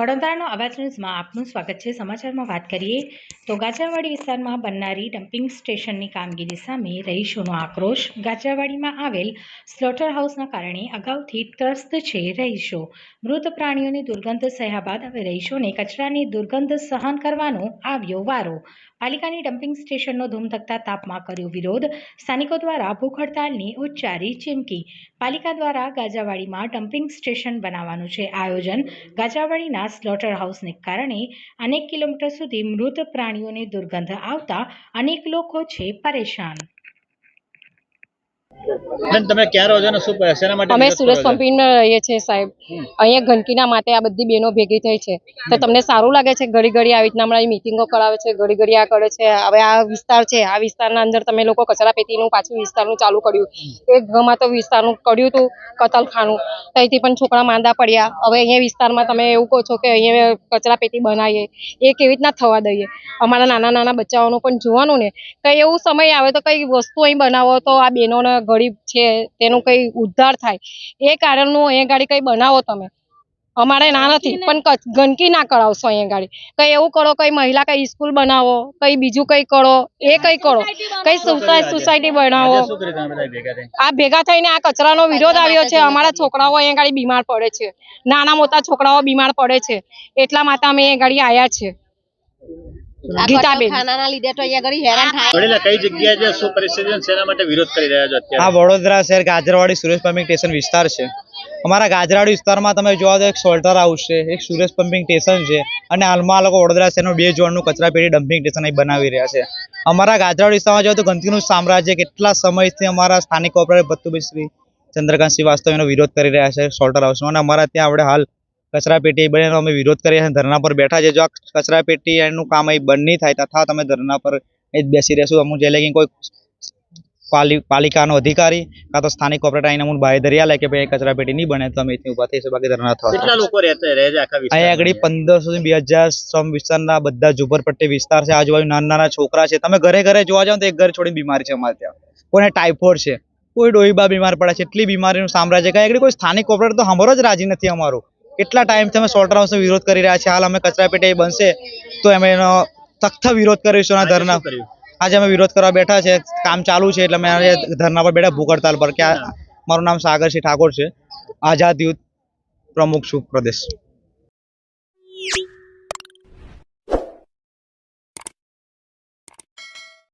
વડોદરાનો અવાજ ન્યૂઝમાં આપનું સ્વાગત છે. સમાચારમાં વાત કરીએ તો ગાજાવાડી વિસ્તારમાં બનનારી ડમ્પિંગ સ્ટેશનની કામગીરી સામે રહીશોનો આક્રોશ. ગાજાવાડીમાં આવેલ સ્લોટર હાઉસના કારણે અગાઉથી ત્રસ્ત છે રહીશો. મૃત પ્રાણીઓની દુર્ગંધ સહ્યા બાદ હવે રહીશોને કચરાની દુર્ગંધ સહન કરવાનો આવ્યો વારો. પાલિકાની ડમ્પિંગ સ્ટેશનનો ધૂમધકતા તાપમાં કર્યો વિરોધ. સ્થાનિકો દ્વારા ભૂખ હડતાલની ઉચ્ચારી ચીમકી. પાલિકા દ્વારા ગાજાવાડીમાં ડમ્પિંગ સ્ટેશન બનાવવાનું છે આયોજન. ગાજરાવાડીના સ્લોટર હાઉસને કારણે અનેક કિલોમીટર સુધી મૃત પ્રાણીઓની દુર્ગંધ આવતા અનેક લોકો છે પરેશાન. બેન તમે ક્યાં રહો છો ને શું શેના માટે અમે સુરત કરો રહીએ છીએ સાહેબ. અહીંયા ગંદકીના માટે આ બધી બહેનો ભેગી થઈ છે. તો તમને સારું લાગે છે ઘડી ઘડી આવી રીતના હમણાં મિટિંગો કરાવે છે ઘડી ઘડી આ કરે છે? હવે આ વિસ્તાર છે આ વિસ્તારના અંદર તમે લોકો કચરા પેટીનું પાછું વિસ્તારનું ચાલુ કર્યું. એક ગમાં તો વિસ્તારનું કર્યું હતું કતલખાનું. ત્યાંથી પણ છોકરા માંદા પડ્યા. હવે અહીંયા વિસ્તારમાં તમે એવું કહો છો કે અહીંયા કચરા પેટી બનાવીએ. એ કેવી રીતના થવા દઈએ? અમારા નાના નાના બચ્ચાઓનું પણ જોવાનું ને. કંઈ એવું સમય આવે તો કંઈ વસ્તુ અહીં બનાવો તો આ બહેનોને ગરીબ છે તેનું કઈ ઉદ્ધાર થાય. એ કારણનું અહીંયા ગાડી કઈ બનાવો તમે. અમારે ના નથી પણ ગંદકી ના કરાવશો અહીંયા ગાડી. કઈ એવું કરો કઈ મહિલા કઈ સ્કૂલ બનાવો કઈ બીજું કઈ કરો એ કઈ કરો. કઈ સોસાયટી બનાવો? આ ભેગા થઈને આ કચરાનો વિરોધ આવ્યો છે. અમારા છોકરાઓ અહીંયા ગાડી બીમાર પડે છે. નાના મોટા છોકરાઓ બીમાર પડે છે. એટલા માટે અમે અહીંયા ગાડી આવ્યા છે. ગીતાબેન ખાનાના લીધે તો અહીંયા ઘડી હેરાન થાય. વડીલા કઈ જગ્યાએ છે? શું પરિસ્થિતિ શેના માટે વિરોધ કરી રહ્યા છો આ વડોદરા શહેર ગાજરાવાડી સુરેશ પંપિંગ સ્ટેશન વિસ્તાર છે. અમારા ગાજરાવાડી વિસ્તારમાં તમે જોવા તો એક સોલ્ટર હાઉસ છે એક સુરેશ પંપિંગ સ્ટેશન છે અને હાલમાં આ લોકો વડોદરા શહેરનું બે ઝોનનું કચરા ડમ્પિંગ સ્ટેશન અહીં બનાવી રહ્યા છે. અમારા ગાજરાવાડી વિસ્તારમાં જોવો તો ગંદકીનું સામ્રાજ્ય કેટલા સમયથી અમારા સ્થાનિક કોર્પોરેટર ભત્તુભાઈ શ્રી ચંદ્રકાંત શ્રીવાસ્તવ એનો વિરોધ કરી રહ્યા છે સોલ્ટર હાઉસમાં અને અમારા ત્યાં આપણે હાલ કચરા પેટી બને અમે વિરોધ કરીએ છીએ. ધરણા પર બેઠા છે. જો આ કચરાપેટી એનું કામ અહીં બંધ નહીં થાય તથા તમે ધરણા પર જ બેસી રહેશું. અમુક જે લગી કોઈ પાલી પાલિકાનો અધિકારી કાં તો સ્થાનિક કોર્પોરેટર આઈને અમુક બાહેધરી આલે કે ભાઈ કચરાપેટી નહીં બને તો અમે અહીંથી ઊભા થઈશું બાકી ધરણા થવા કેટલા લોકો રહેતા રહે છે આખા આગળ પંદરસો થી બે હજાર શ્રમ વિસ્તારના બધા ઝુંપડપટ્ટી વિસ્તાર છે. આજુબાજુ નાના નાના છોકરા છે. તમે ઘરે ઘરે જોવા જાવ તો એક ઘર છોડીને બીમારી છે અમારે ત્યાં. કોઈને ટાઇફોઇડ છે. કોઈ ડોહીબા બીમાર પડે છે. એટલી બીમારીનું સામ્રાજ્ય કઈ આગળ કોઈ સ્થાનિક કોર્પોરેટર તો સાંભળો જ રાજી નથી અમારું. કેટલા ટાઈમથી અમે સોલ્ટર હાઉસનો વિરોધ કરી રહ્યા છીએ? હાલ અમે કચરાપેટી બનશે તો અમે એનો તખ્ત વિરોધ કરીશું અને ધરના. આજે અમે વિરોધ કરવા બેઠા છે. કામ ચાલુ છે એટલે અમે આજે ધરના પર બેઠા ભૂખ હડતાલ પર. કે મારું નામ સાગરસિંહ ઠાકોર છે. આઝાદ યુથ પ્રમુખ છું પ્રદેશ.